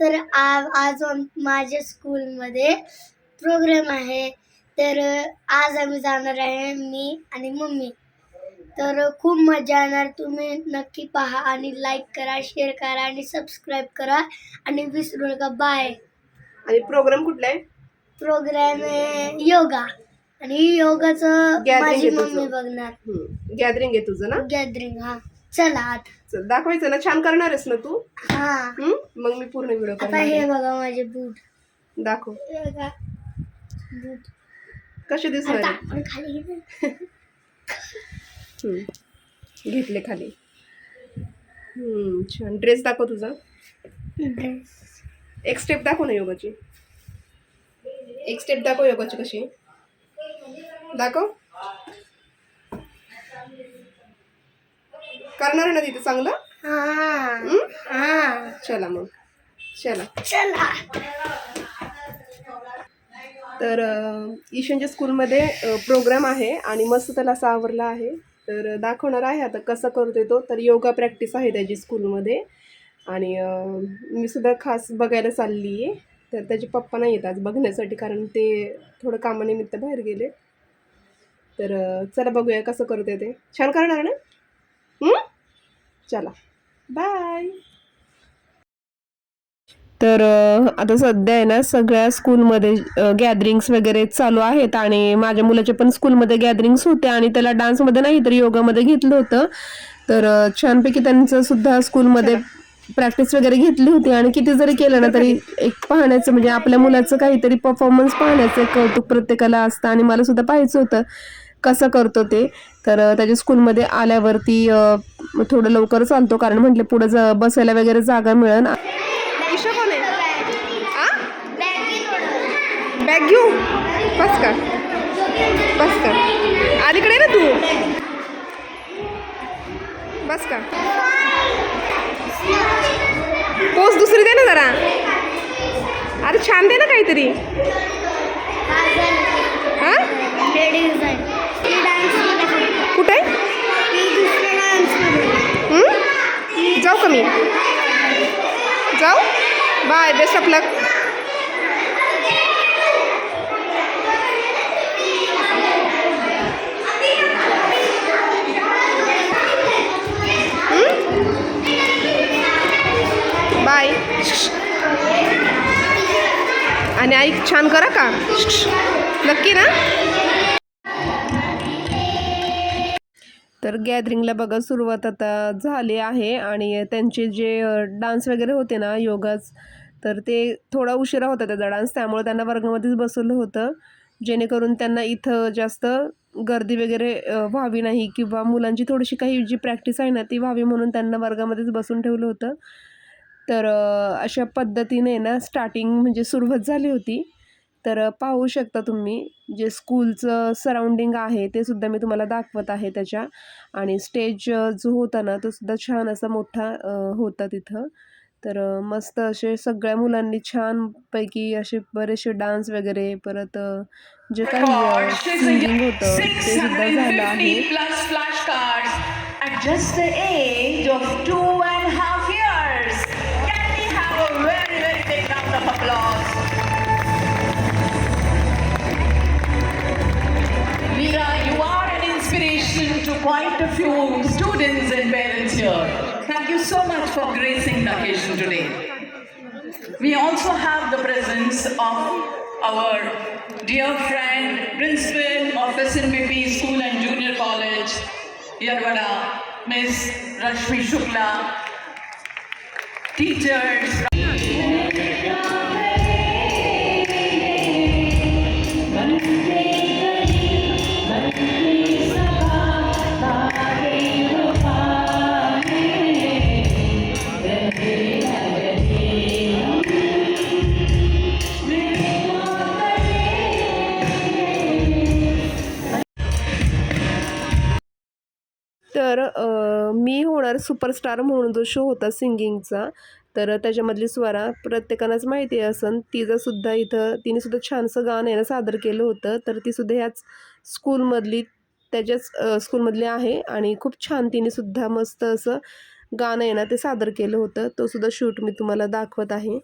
तर आ- आज माझ्या स्कूलमध्ये प्रोग्राम आहे. तर आज आम्ही जाणार आहे मी आणि मम्मी. तर खूप मजा येणार. तुम्ही नक्की पहा आणि लाईक करा शेअर करा आणि सबस्क्राईब करा आणि विसरू नका. बाय आणि प्रोग्राम कुठला आहे? प्रोग्राम आहे योगा. आणि योगाचं Gathering माझी आहे तुझं. मम्मी बघणार गॅदरिंग आहे तुझं ना? गॅदरिंग हा. चला आता. चल दाखवायचं ना छान करणार आहेस ना तू? हा? मग मी पूर्ण व्हिडिओ आता करणार हे आहे. बघा माझे बूट दाखव. हे बघा. बूट कसे दिसणार आता आहे? आपण खाली घेऊ. हम्म. घेतले खाली. छान. ड्रेस दाखव तुझा. ड्रेस एक स्टेप दाखव ना योगाची. एक स्टेप दाखव योगाची कशी. दाखव. करणार ना तिथे चांगलं? हा? हा. चला मग. चला. चला. तर अ, ईशानच्या स्कूलमध्ये प्रोग्राम आहे आणि मस्त त्याला असं आवरला आहे. तर दाखवणार आहे आता कसं करतोय तो. तर योगा प्रॅक्टिस आहे त्याची स्कूलमध्ये. आणि अ, मी सुद्धा खास बघायला चालली आहे. तर त्याचे पप्पा नाही येत आज बघण्यासाठी कारण ते थोडं कामानिमित्त बाहेर गेले. तर अ, चला बघूया कसं करतोय ते. छान करणार ना? चला. बाय. तर आता सध्या आहे ना सगळ्या स्कूलमध्ये गॅदरिंग्स वगैरे चालू आहेत आणि माझ्या मुलाच्या पण स्कूलमध्ये गॅदरिंग्स होते आणि त्याला डान्समध्ये नाही तर योगामध्ये घेतलं होतं. तर छानपैकी त्यांचं सुद्धा स्कूलमध्ये प्रॅक्टिस वगैरे घेतली होती आणि किती जरी केलं ना तरी एक पाहण्याचं म्हणजे आपल्या मुलाचं काहीतरी परफॉर्मन्स पाहण्याचं कौतुक प्रत्येकाला असतं आणि मला सुद्धा पाहायचं होतं कसं करतो ते. तर त्याच्या स्कूलमध्ये आल्यावरती थोडं लवकर चालतो कारण म्हटलं पुढं ज बसायला वगैरे जागा मिळेल बॅग घेऊ? बस का बस का अलीकडे ना तू. बस का पोच दुसरी दे ना जरा. अरे छान दे ना काहीतरी हा कुठे हं? जाऊ का मी जाऊ bye best of luck bye. आणि ऐक छान करा का? नक्की ना? तर गॅदरिंगला बघा सुरुवात आता झाली आहे आणि त्यांचे जे डान्स वगैरे होते ना योगाच तर ते थोडा उशिरा होता त्याचा डान्स त्यामुळे त्यांना वर्गामध्येच बसवलं होतं. जेणेकरून त्यांना इथं जास्त गर्दी वगैरे व्हावी नाही किंवा मुलांची थोडीशी काही जी प्रॅक्टिस आहे ना ती व्हावी म्हणून त्यांना वर्गामध्येच बसून ठेवलं होतं. तर अशा पद्धतीने ना स्टार्टिंग म्हणजे सुरुवात झाली होती. तर पाहू शकता तुम्ही जे स्कूलचं सराउंडिंग आहे ते सुद्धा मी तुम्हाला दाखवत आहे त्याच्या. आणि स्टेज जो होता ना तो सुद्धा छान असा मोठा होता तिथं. तर मस्त असे सगळ्या मुलांनी छान पैकी असे बरेचसे डान्स वगैरे परत जे काही सिंगिंग होत ते सुद्धा झालं आहे. Quite a few students and parents here. Thank you so much for gracing the occasion today. We also have the presence of our dear friend, principal of SNBP School and Junior College, Yarwada, Miss Rashmi Shukla, teachers. Superstar म्हणून जो show होता सिंगिंगचा तर त्याच्यामधली स्वरा प्रत्येकालाच माहिती असन तिचं सुद्धा इथं तिने सुद्धा छानसं गाणं आहे ना सादर केलं होतं. तर ती सुद्धा ह्याच स्कूलमधली त्याच्याच स्कूलमधली आहे. आणि खूप छान तिने सुद्धा मस्त असं गाणं आहे ना ते सादर केलं होतं. तो सुद्धा शूट मी तुम्हाला दाखवत आहे.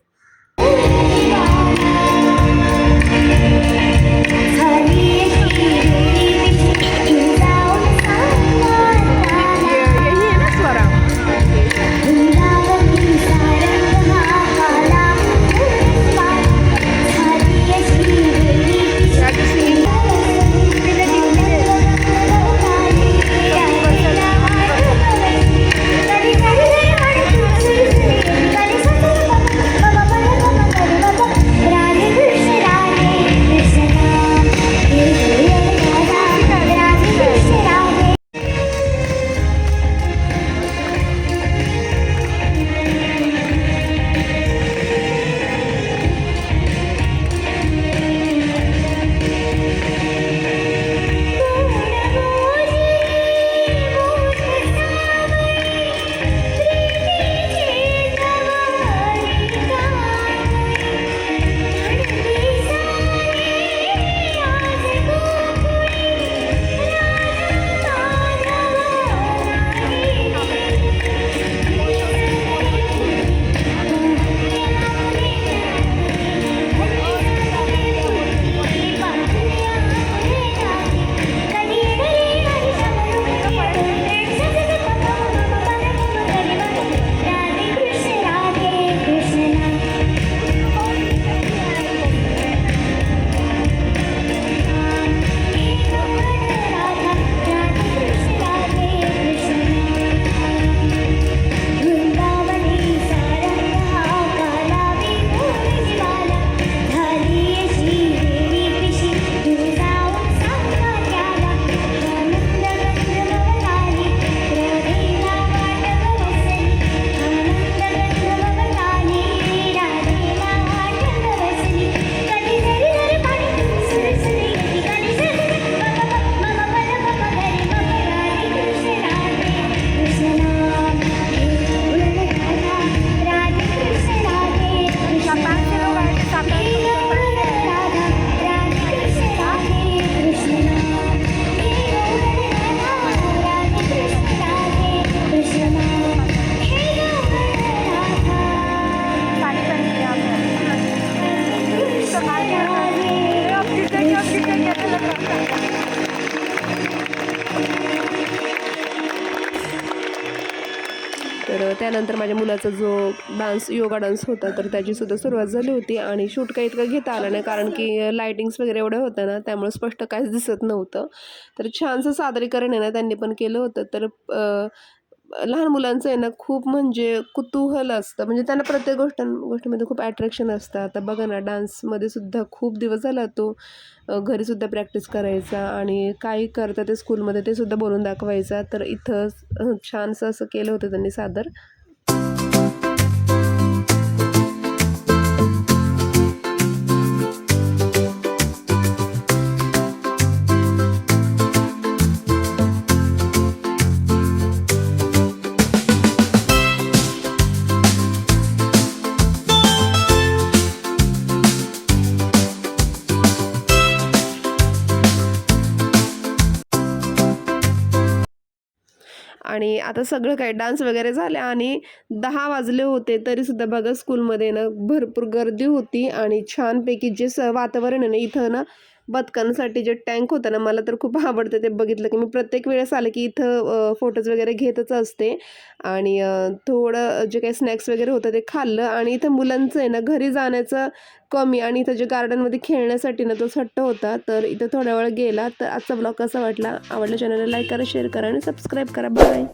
त्यानंतर माझ्या मुलाचा जो डान्स योगा डान्स होता तर त्याची सुद्धा सुरुवात झाली होती आणि शूट काही इतकं घेता आलं नाही कारण की लायटिंग्स वगैरे एवढं होतं ना त्यामुळे स्पष्ट काहीच दिसत नव्हतं. तर छानसं सादरीकरण आहे ना त्यांनी पण केलं होतं. तर लहान मुलांचं आहे ना खूप म्हणजे कुतूहल असतं. म्हणजे त्यांना प्रत्येक गोष्ट गोष्टीमध्ये खूप ॲट्रॅक्शन असतं. आता बघा ना डान्समध्ये सुद्धा खूप दिवस झाला तो घरीसुद्धा प्रॅक्टिस करायचा आणि काही करता ते स्कूलमध्ये ते सुद्धा बोलून दाखवायचा. तर इथं छानसं असं केलं होतं त्यांनी सादर. आता सगळं काही डान्स वगैरे झाले आणि दहा वाजले होते तरीसुद्धा बघा स्कूलमध्ये ना भरपूर गर्दी होती आणि छानपैकी जे स वातावरण आहे ना इथं ना बदकांसाठी जे टँक होतं ना मला तर खूप आवडतं ते बघितलं की मी प्रत्येक वेळेस आलं की इथं फोटोज वगैरे घेतच असते आणि थोडं जे काही स्नॅक्स वगैरे होतं ते खाल्लं आणि इथं मुलांचं आहे ना घरी जाण्याचं कमी आणि इथं जे गार्डनमध्ये खेळण्यासाठी ना तो सट्ट होता तर इथं थोड्या वेळ गेला. तर आजचा ब्लॉग कसा वाटला? आवडला चॅनलला लाईक करा शेअर करा आणि सबस्क्राईब करा. बाय